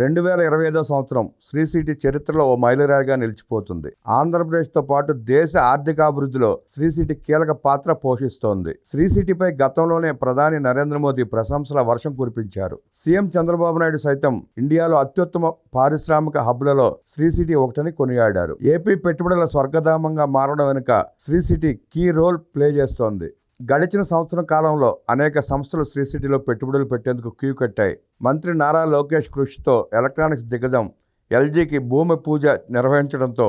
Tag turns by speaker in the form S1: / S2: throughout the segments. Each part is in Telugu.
S1: రెండు వేల ఇరవై ఐదో సంవత్సరం శ్రీ సిటీ చరిత్రలో ఓ మైలురాయిగా నిలిచిపోతుంది. ఆంధ్రప్రదేశ్తో పాటు దేశ ఆర్థికాభివృద్ధిలో శ్రీ సిటీ కీలక పాత్ర పోషిస్తోంది. శ్రీ సిటీపై గతంలోనే ప్రధాని నరేంద్ర మోదీ ప్రశంసల వర్షం కురిపించారు. సీఎం చంద్రబాబు నాయుడు సైతం ఇండియాలో అత్యుత్తమ పారిశ్రామిక హబ్లలో శ్రీ సిటీ ఒకటని కొనియాడారు. ఏపీ పెట్టుబడుల స్వర్గధామంగా మారడం వెనుక Sri city key role play చేస్తోంది. గడిచిన సంవత్సరం కాలంలో అనేక సంస్థలు శ్రీ సిటీలో పెట్టుబడులు పెట్టేందుకు క్యూ కట్టాయి. మంత్రి నారా లోకేష్ కృషితో ఎలక్ట్రానిక్స్ దిగ్గజం ఎల్జీకి భూమి పూజ నిర్వహించడంతో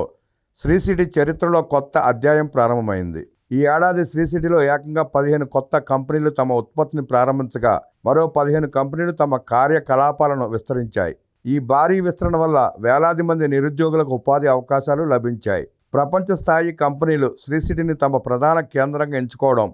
S1: శ్రీసిటీ చరిత్రలో కొత్త అధ్యాయం ప్రారంభమైంది. ఈ ఏడాది శ్రీసిటీలో ఏకంగా పదిహేను కొత్త కంపెనీలు తమ ఉత్పత్తిని ప్రారంభించగా మరో పదిహేను కంపెనీలు తమ కార్యకలాపాలను విస్తరించాయి. ఈ భారీ విస్తరణ వల్ల వేలాది మంది నిరుద్యోగులకు ఉపాధి అవకాశాలు లభించాయి. ప్రపంచ స్థాయి కంపెనీలు శ్రీసిటీని తమ ప్రధాన కేంద్రంగా ఎంచుకోవడం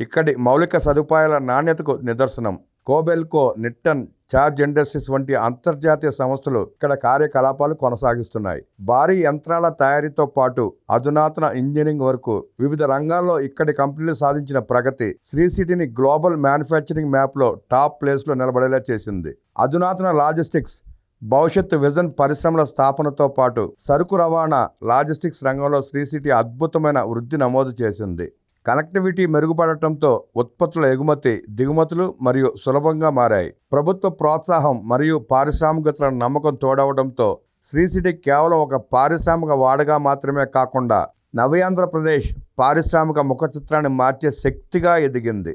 S1: ఇక్కడి మౌలిక సదుపాయాల నాణ్యతకు నిదర్శనం. కోబెల్కో నిట్టన్ చార్జ్ ఇండస్ట్రీస్ వంటి అంతర్జాతీయ సంస్థలు ఇక్కడ కార్యకలాపాలు కొనసాగిస్తున్నాయి. భారీ యంత్రాల తయారీతో పాటు అధునాతన ఇంజనీరింగ్ వరకు వివిధ రంగాల్లో ఇక్కడి కంపెనీలు సాధించిన ప్రగతి శ్రీ సిటీని గ్లోబల్ మ్యానుఫ్యాక్చరింగ్ మ్యాప్లో టాప్ ప్లేస్లో నిలబడేలా చేసింది. అధునాతన లాజిస్టిక్స్ భవిష్యత్ విజన్ పరిశ్రమల స్థాపనతో పాటు సరుకు రవాణా లాజిస్టిక్స్ రంగంలో శ్రీ సిటీ అద్భుతమైన వృద్ధి నమోదు చేసింది. కనెక్టివిటీ మెరుగుపడటంతో ఉత్పత్తుల ఎగుమతి దిగుమతులు మరియు సులభంగా మారాయి. ప్రభుత్వ ప్రోత్సాహం మరియు పారిశ్రామికతల నమ్మకం తోడవడంతో శ్రీ సిటీ కేవలం ఒక పారిశ్రామిక వాడగా మాత్రమే కాకుండా నవ్యాంధ్రప్రదేశ్ పారిశ్రామిక ముఖ చిత్రాన్ని మార్చే శక్తిగా ఎదిగింది.